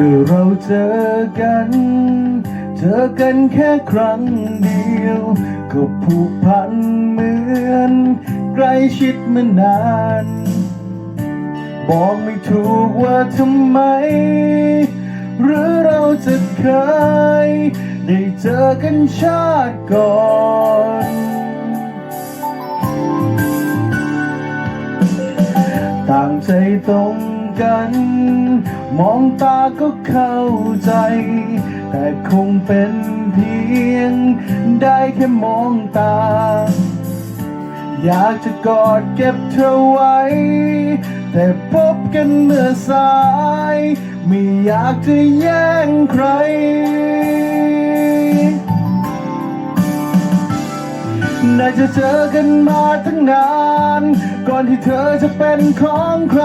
มื่อเราเจอกัน เจอกันแค่ครั้งเดียว ก็ผูกพันเหมือนใกล้ชิดมานาน บอกไม่ถูกว่าทำไม หรือเราจะเคย ได้เจอกันชาติก่อนต่างใจตรง กัน มองตาก็เข้าใจ แต่คงเป็นเพียง ได้แค่มองตา อยากจะกอดเก็บเธอไว้ แต่พบกันเมื่อสาย ไม่อยากจะแย่งใคร น่าจะเจอกันมาตั้งนาน ก่อนที่เธอจะเป็นของใคร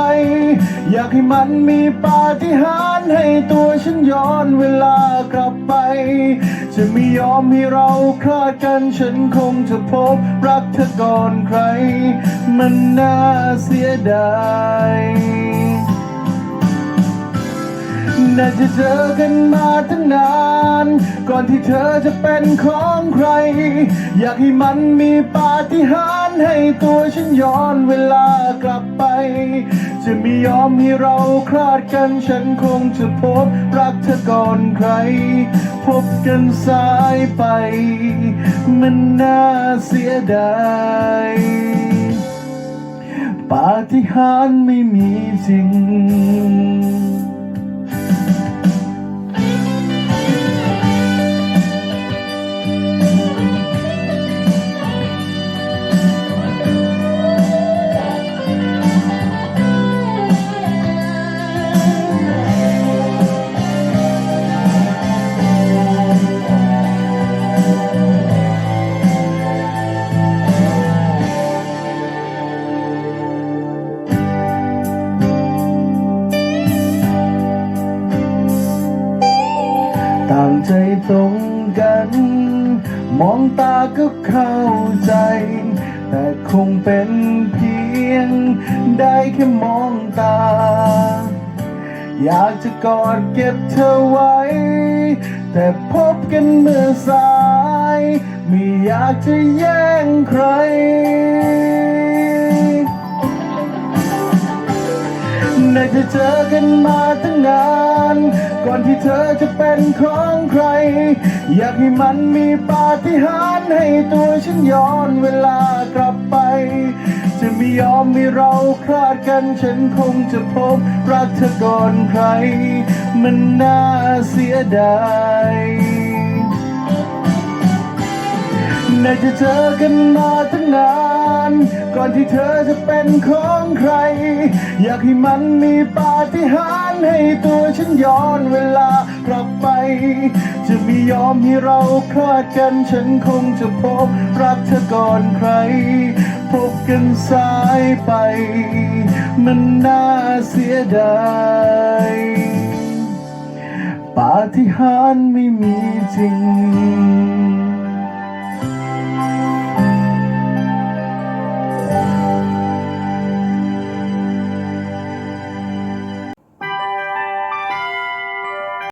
อยากให้มันมีปาฏิหาริย์ให้ตัวฉันย้อนเวลากลับไป จะไม่ยอมให้เราคลาดกันฉันคงจะพบรักเธอก่อนใคร มันน่าเสียดาย น่าจะเจอกันมาตั้งนาน ก่อนที่เธอจะเป็นของใคร อยากให้มันมีปาฏิหาริย์ให้ตัวฉันย้อนเวลากลับไป จะไม่ยอมให้เราคลาดกันฉันคงจะพบรักเธอก่อนใคร พบกันสายไป มันน่าเสียดายปาฏิหาริย์ไม่มีจริง ต่างใจตรงกัน มองตาก็เข้าใจ แต่คงเป็นเพียง ได้แค่มองตา อยากจะกอดเก็บเธอไว้ แต่พบกันเมื่อสาย ไม่อยากจะแย่งใครน่าจะเจอกันมาตั้งนาน ก่อนที่เธอจะเป็นของใคร อยากให้มันมีปาฏิหาริย์ให้ตัวฉันย้อนเวลากลับไป จะไม่ยอมให้เราคลาดกันฉันคงจะพบรักเธอก่อนใคร มันน่าเสียดายน่าจะเจอกันมาตั้งนาน อนที่เธอจะเป็นของใคร อยากให้มันมีปาฏิหาริย์ให้ตัวฉันย้อนเวลากลับไป จะไม่ยอมให้เราคลาดกันฉันคงจะพบรักเธอก่อนใคร พบกันสายไป มันน่าเสียดายปาฏิหาริย์ไม่มีจริง